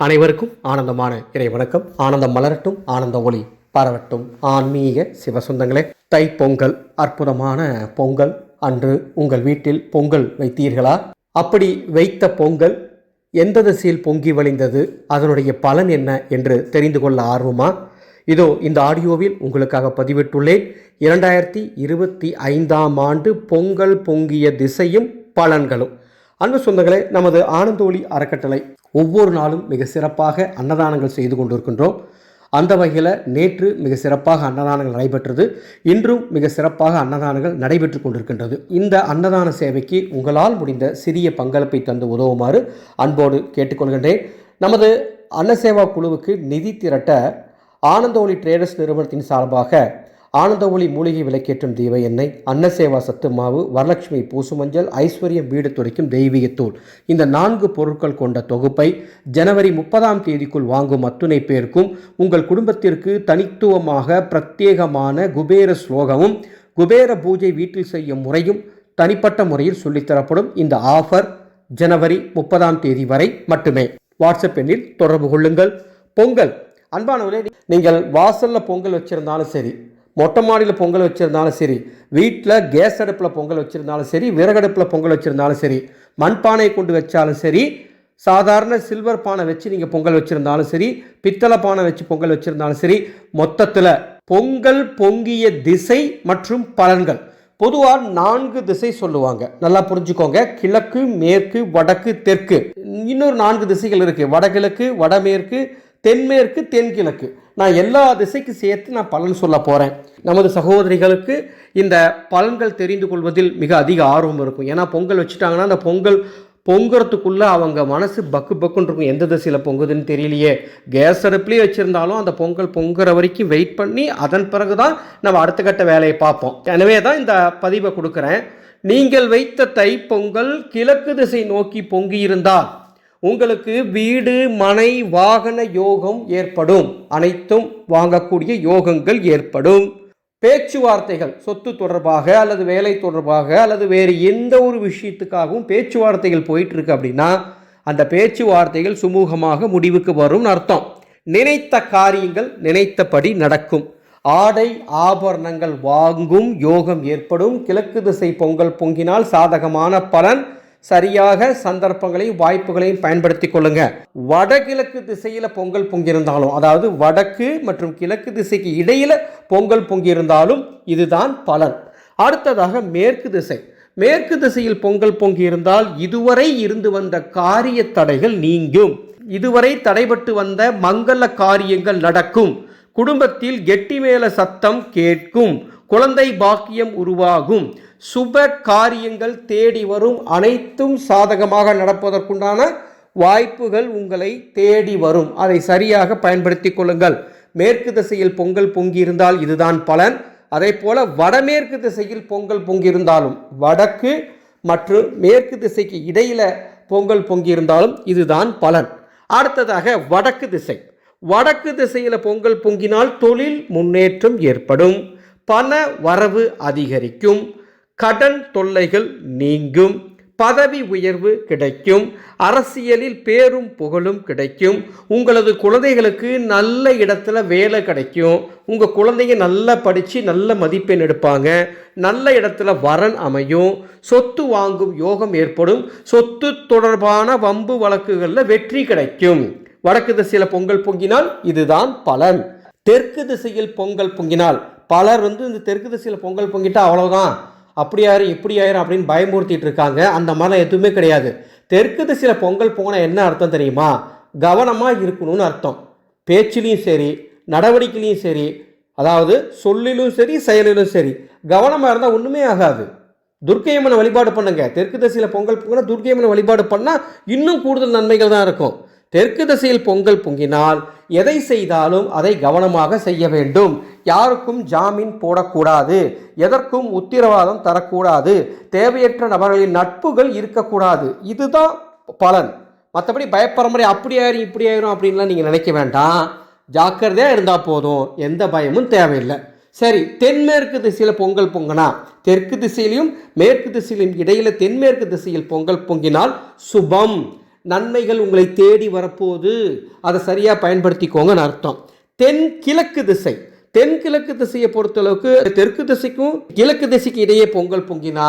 அனைவருக்கும் ஆனந்தமான இறை வணக்கம். ஆனந்தம் மலரட்டும் ஆனந்த ஒளி பரவட்டும். ஆன்மீக சிவசொந்தங்களே தைப்பொங்கல் அற்புதமான பொங்கல். அன்று உங்கள் வீட்டில் பொங்கல் வைத்தீர்களா? அப்படி வைத்த பொங்கல் எந்த திசையில் பொங்கி வழிந்தது? அதனுடைய பலன் என்ன என்று தெரிந்து கொள்ள ஆர்வமா? இதோ இந்த ஆடியோவில் உங்களுக்காக பதிவிட்டுள்ளேன். இரண்டாயிரத்தி இருபத்தி ஐந்தாம் ஆண்டு பொங்கல் பொங்கிய திசையும் பலன்களும். அன்பு சொந்தங்களே நமது ஆனந்தோழி அறக்கட்டளை ஒவ்வொரு நாளும் மிக சிறப்பாக அன்னதானங்கள் செய்து கொண்டிருக்கின்றோம். அந்த வகையில் நேற்று மிக சிறப்பாக அன்னதானங்கள் நடைபெற்றது. இன்றும் மிக சிறப்பாக அன்னதானங்கள் நடைபெற்று கொண்டிருக்கின்றது. இந்த அன்னதான சேவைக்கு உங்களால் முடிந்த சிறிய பங்களிப்பை தந்து உதவுமாறு அன்போடு கேட்டுக்கொள்கின்றேன். நமது அன்னசேவா குழுவுக்கு நிதி திரட்ட ஆனந்தோலி ட்ரேடர்ஸ் நிறுவனத்தின் சார்பாக ஆனந்தஒளி மூலிகை விளக்கேற்றும் தீப எண்ணெய் அன்னசேவா சத்து மாவு வரலட்சுமி பூசுமஞ்சள் ஐஸ்வர்யம் வீடு துடைக்கும் தெய்வீகத்தூள் இந்த நான்கு பொருட்கள் கொண்ட தொகுப்பை ஜனவரி முப்பதாம் தேதிக்குள் வாங்கும் அத்துணை பேருக்கும் உங்கள் குடும்பத்திற்கு தனித்துவமாக பிரத்யேகமான குபேர ஸ்லோகமும் குபேர பூஜை வீட்டில் செய்யும் முறையும் தனிப்பட்ட முறையில் சொல்லித்தரப்படும் இந்த ஆஃபர் ஜனவரி முப்பதாம் தேதி வரை மட்டுமே. வாட்ஸ்அப் எண்ணில் தொடர்பு கொள்ளுங்கள். பொங்கல். அன்பானவர்களே நீங்கள் வாசலில் பொங்கல் வச்சுருந்தாலும் சரி மொட்டை மாடியில் பொங்கல் வச்சுருந்தாலும் சரி வீட்டில் கேஸ் அடுப்பில் பொங்கல் வச்சுருந்தாலும் சரி விறகடுப்பில் பொங்கல் வச்சுருந்தாலும் சரி மண்பானை கொண்டு வச்சாலும் சரி சாதாரண சில்வர் பானை வச்சு நீங்கள் பொங்கல் வச்சுருந்தாலும் சரி பித்தளை பானை வச்சு பொங்கல் வச்சுருந்தாலும் சரி மொத்தத்தில் பொங்கல் பொங்கிய திசை மற்றும் பலன்கள். பொதுவாக நான்கு திசை சொல்லுவாங்க. நல்லா புரிஞ்சுக்கோங்க. கிழக்கு மேற்கு வடக்கு தெற்கு. இன்னொரு நான்கு திசைகள் இருக்குது வடகிழக்கு வடமேற்கு தென்மேற்கு தென்கிழக்கு. நான் எல்லா திசைக்கு சேர்த்து நான் பலன் சொல்ல போகிறேன் நமது சகோதரிகளுக்கு இந்த பலன்கள் தெரிந்து கொள்வதில் மிக அதிக ஆர்வம் இருக்கும். ஏன்னா பொங்கல் வச்சுட்டாங்கன்னா அந்த பொங்கல் பொங்குறதுக்குள்ளே அவங்க மனசு பக்கு பக்குன்னு இருக்கும். எந்த திசையில் பொங்குதுன்னு தெரியலையே. கேஸ் அடுப்புலேயே வச்சுருந்தாலும் அந்த பொங்கல் பொங்குற வரைக்கும் வெயிட் பண்ணி அதன் பிறகு தான் நம்ம அடுத்த கட்ட வேலையை பார்ப்போம். எனவே தான் இந்த பதிவை கொடுக்குறேன். நீங்கள் வைத்த தை பொங்கல் கிழக்கு திசை நோக்கி பொங்கி இருந்தால் உங்களுக்கு வீடு மனை வாகன யோகம் ஏற்படும். அனைத்தும் வாங்கக்கூடிய யோகங்கள் ஏற்படும். பேச்சுவார்த்தைகள் சொத்து தொடர்பாக அல்லது வேலை தொடர்பாக அல்லது வேறு எந்த ஒரு விஷயத்துக்காகவும் பேச்சுவார்த்தைகள் போயிட்டு இருக்கு அப்படின்னா அந்த பேச்சுவார்த்தைகள் சுமூகமாக முடிவுக்கு வரும்னு அர்த்தம். நினைத்த காரியங்கள் நினைத்தபடி நடக்கும். ஆடை ஆபரணங்கள் வாங்கும் யோகம் ஏற்படும். கிழக்கு திசை பொங்கல் பொங்கினால் சாதகமான பலன் சரியாக சந்தர்ப்பங்களையும் வாய்ப்புகளையும் பயன்படுத்தி கொள்ளுங்க. வடகிழக்கு திசையில் பொங்கல் பொங்கியிருந்தாலும் அதாவது வடக்கு மற்றும் கிழக்கு திசைக்கு இடையில் பொங்கல் பொங்கியிருந்தாலும் இதுதான் பலன். அடுத்ததாக மேற்கு திசை. மேற்கு திசையில் பொங்கல் பொங்கியிருந்தால் இதுவரை இருந்து வந்த காரிய தடைகள் நீங்கும். இதுவரை தடைபட்டு வந்த மங்கள காரியங்கள் நடக்கும். குடும்பத்தில் கெட்டி மேல சத்தம் கேட்கும். குழந்தை பாக்கியம் உருவாகும். சுப காரியங்கள் தேடி வரும் அனைத்தும் சாதகமாக நடப்பதற்குண்டான வாய்ப்புகள் உங்களை தேடி வரும். அதை சரியாக பயன்படுத்தி கொள்ளுங்கள். மேற்கு திசையில் பொங்கல் பொங்கியிருந்தால் இதுதான் பலன். அதே போல வடமேற்கு திசையில் பொங்கல் பொங்கியிருந்தாலும் வடக்கு மற்றும் மேற்கு திசைக்கு இடையில் பொங்கல் பொங்கியிருந்தாலும் இதுதான் பலன். அடுத்ததாக வடக்கு திசை. வடக்கு திசையில் பொங்கல் பொங்கினால் தொழில் முன்னேற்றம் ஏற்படும். பண வரவு அதிகரிக்கும். கடன் தொல்லைகள் நீங்கும் பதவி உயர்வு கிடைக்கும் அரசியலில் பேரும் புகழும் கிடைக்கும் உங்களது குழந்தைகளுக்கு நல்ல இடத்துல வேலை கிடைக்கும் உங்கள் குழந்தைங்க நல்லா படித்து நல்ல மதிப்பெண் எடுப்பாங்க நல்ல இடத்துல வரன் அமையும் சொத்து வாங்கும் யோகம் ஏற்படும் சொத்து தொடர்பான வம்பு வழக்குகளில் வெற்றி கிடைக்கும். வடக்கு திசையில் பொங்கல் பொங்கினால் இதுதான் பலன். தெற்கு திசையில் பொங்கல் பொங்கினால் பலர் வந்து இந்த தெற்கு திசையில் பொங்கல் பொங்கிட்டா அவ்வளோதான் அப்படி ஆயிரும் இப்படி ஆயிரும் அப்படின்னு பயமுறுத்திட்டு இருக்காங்க. அந்த மாதிரிலாம் எதுவுமே கிடையாது. தெற்கு திசையில் பொங்கல் போனால் என்ன அர்த்தம் தெரியுமா? கவனமாக இருக்கணும்னு அர்த்தம். பேச்சிலையும் சரி நடவடிக்கையிலையும் சரி அதாவது சொல்லிலும் சரி செயலிலும் சரி கவனமாக இருந்தால் ஒன்றுமே ஆகாது. துர்க்கையம்மனை வழிபாடு பண்ணுங்க. தெற்கு திசையில் பொங்கல் பொங்கினா துர்க்கையம்மனை வழிபாடு பண்ணால் இன்னும் கூடுதல் நன்மைகள் தான் இருக்கும். தெற்கு திசையில் பொங்கல் பொங்கினால் எதை செய்தாலும் அதை கவனமாக செய்ய வேண்டும். யாருக்கும் ஜாமீன் போடக்கூடாது. எதற்கும் உத்திரவாதம் தரக்கூடாது. தேவையற்ற நபர்களின் நட்புகள் இருக்கக்கூடாது. இதுதான் பலன். மற்றபடி பயப்பரம்பரை அப்படி ஆயிரும் இப்படி ஆயிரும் அப்படின்லாம் நீங்கள் நினைக்க வேண்டாம். ஜாக்கிரதையாக இருந்தால் போதும். எந்த பயமும் தேவையில்லை. சரி தென்மேற்கு திசையில் பொங்கல் பொங்கினா தெற்கு திசையிலையும் மேற்கு திசையிலும் இடையில் தென்மேற்கு திசையில் பொங்கல் பொங்கினால் சுபம். நன்மைகள் உங்களை தேடி வரப்போது அதை சரியாக பயன்படுத்திக்கோங்கன்னு அர்த்தம். தென் கிழக்கு திசை. தென்கிழக்கு திசையை பொறுத்தளவுக்கு தெற்கு திசைக்கும் கிழக்கு திசைக்கு இடையே பொங்கல் பொங்கினா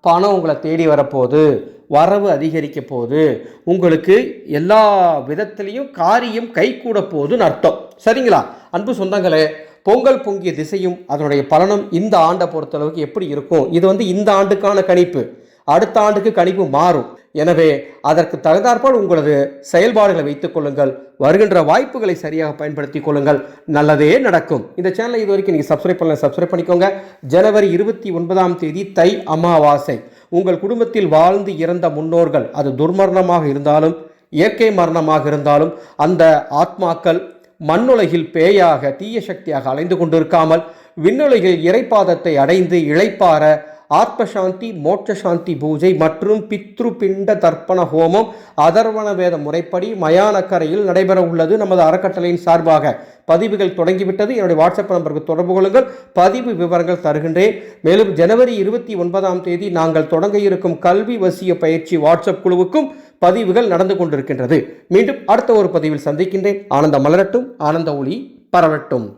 பணம் உங்களை தேடி வரப்போகுது. வரவு அதிகரிக்க போகுது. உங்களுக்கு எல்லா விதத்துலேயும் காரியம் கைகூட போகுதுன்னு அர்த்தம். சரிங்களா? அன்பு சொந்தங்களே பொங்கல் பொங்கிய திசையும் அதனுடைய பலனும் இந்த ஆண்டை பொறுத்தளவுக்கு எப்படி இருக்கும்? இது வந்து இந்த ஆண்டுக்கான கணிப்பு. அடுத்த ஆண்டுக்கு கணிப்பு மாறும். எனவே அதற்கு தகுந்தாற்போல் உங்களது செயல்பாடுகளை வைத்துக் கொள்ளுங்கள். வருகின்ற வாய்ப்புகளை சரியாக பயன்படுத்திக் கொள்ளுங்கள். நல்லதே நடக்கும். இந்த சேனலை இது வரைக்கும் நீங்கள் சப்ஸ்கிரைப் பண்ணல சப்ஸ்கிரைப் பண்ணிக்கோங்க. ஜனவரி இருபத்தி ஒன்பதாம் தேதி தை அமாவாசை. உங்கள் குடும்பத்தில் வாழ்ந்து இறந்த முன்னோர்கள் அது துர்மரணமாக இருந்தாலும் இயற்கை மரணமாக இருந்தாலும் அந்த ஆத்மாக்கள் மண்ணுலகில் பேயாக தீய சக்தியாக அலைந்து கொண்டிருக்காமல் விண்ணுலகில் இறைப்பாதத்தை அடைந்து இழைப்பார ஆத்மசாந்தி மோட்ச சாந்தி பூஜை மற்றும் பித்ரு பிண்ட தர்ப்பண ஹோமம் அதர்வண வேத முறைப்படி மயானக்கரையில் நடைபெற உள்ளது நமது அறக்கட்டளையின் சார்பாக. பதிவுகள் தொடங்கிவிட்டது. என்னுடைய வாட்ஸ்அப் நம்பருக்கு தொடர்பு கொள்ளுங்கள். பதிவு விவரங்கள் தருகின்றேன். மேலும் ஜனவரி இருபத்தி ஒன்பதாம் தேதி நாங்கள் தொடங்க இருக்கும் கல்வி வசிய பயிற்சி வாட்ஸ்அப் குழுவுக்கும் பதிவுகள் நடந்து கொண்டிருக்கின்றது. மீண்டும் அடுத்த ஒரு பதிவில் சந்திக்கின்றேன். ஆனந்த மலரட்டும் ஆனந்த ஒளி பரவட்டும்.